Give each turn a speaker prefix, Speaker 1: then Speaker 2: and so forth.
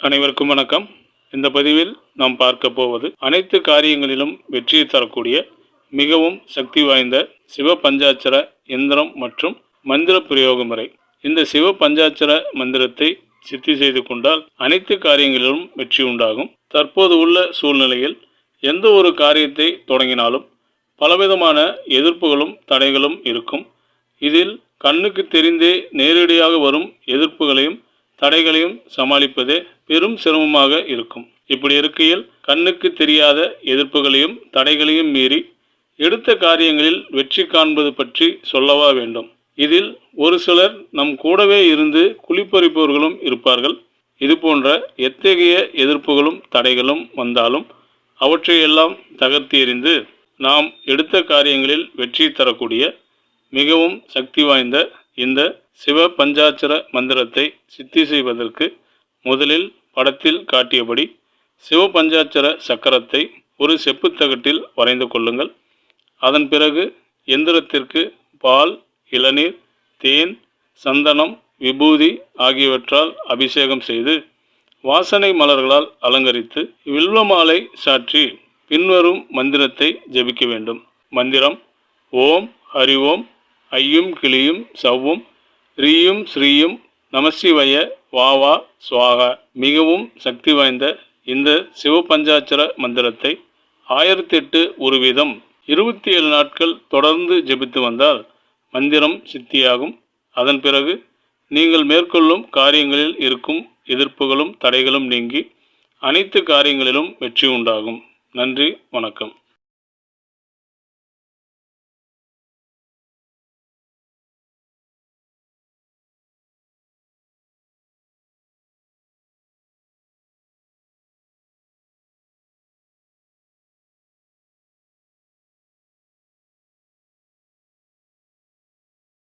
Speaker 1: அனைவருக்கும் வணக்கம். இந்த பதிவில் நாம் பார்க்க போவது அனைத்து காரியங்களிலும் வெற்றியை தரக்கூடிய மிகவும் சக்தி வாய்ந்த சிவ பஞ்சாட்சர எந்திரம் மற்றும் மந்திர பிரயோக முறை இந்த சிவ பஞ்சாட்சர மந்திரத்தை சித்தி செய்து கொண்டால் அனைத்து காரியங்களிலும் வெற்றி உண்டாகும். தற்போது உள்ள சூழ்நிலையில் எந்த ஒரு காரியத்தை தொடங்கினாலும் பலவிதமான எதிர்ப்புகளும் தடைகளும் இருக்கும். இதில் கண்ணுக்கு தெரிந்தே நேரடியாக வரும் எதிர்ப்புகளையும் தடைகளையும் சமாளிப்பதே பெரும் சிரமமாக இருக்கும். இப்படி இருக்கையில் கண்ணுக்கு தெரியாத எதிர்ப்புகளையும் தடைகளையும் மீறி எடுத்த காரியங்களில் வெற்றி காண்பது பற்றி சொல்லவா வேண்டும். இதில் ஒரு சிலர் நம் கூடவே இருந்து குளிப்பறிப்பவர்களும் இருப்பார்கள். இது போன்ற எத்தகைய எதிர்ப்புகளும் தடைகளும் வந்தாலும் அவற்றையெல்லாம் தகர்த்தி எறிந்து நாம் எடுத்த காரியங்களில் வெற்றி தரக்கூடிய மிகவும் சக்தி வாய்ந்த இந்த சிவ பஞ்சாட்சர மந்திரத்தை சித்தி செய்வதற்கு முதலில் படத்தில் காட்டியபடி சிவ பஞ்சாட்சர சக்கரத்தை ஒரு செப்புத்தகட்டில் வரைந்து கொள்ளுங்கள். அதன் பிறகு எந்திரத்திற்கு பால் இளநீர் தேன் சந்தனம் விபூதி ஆகியவற்றால் அபிஷேகம் செய்து வாசனை மலர்களால் அலங்கரித்து வில்வ மாலை சாற்றி பின்வரும் மந்திரத்தை ஜெபிக்க வேண்டும். மந்திரம் ஓம் ஹரி ஓம் ஐயும் கிளியும் சவ்வும் ரீயும் ஸ்ரீயும் நமசிவய வாவா சுவாகா. மிகவும் சக்தி வாய்ந்த இந்த சிவபஞ்சாட்சர மந்திரத்தை ஆயிரத்தி எட்டு ஒரு வீதம் இருபத்தி ஏழு நாட்கள் தொடர்ந்து ஜெபித்து வந்தால் மந்திரம் சித்தியாகும். அதன் பிறகு நீங்கள் மேற்கொள்ளும் காரியங்களில் இருக்கும் எதிர்ப்புகளும் தடைகளும் நீங்கி அனைத்து காரியங்களிலும் வெற்றி உண்டாகும். நன்றி வணக்கம்.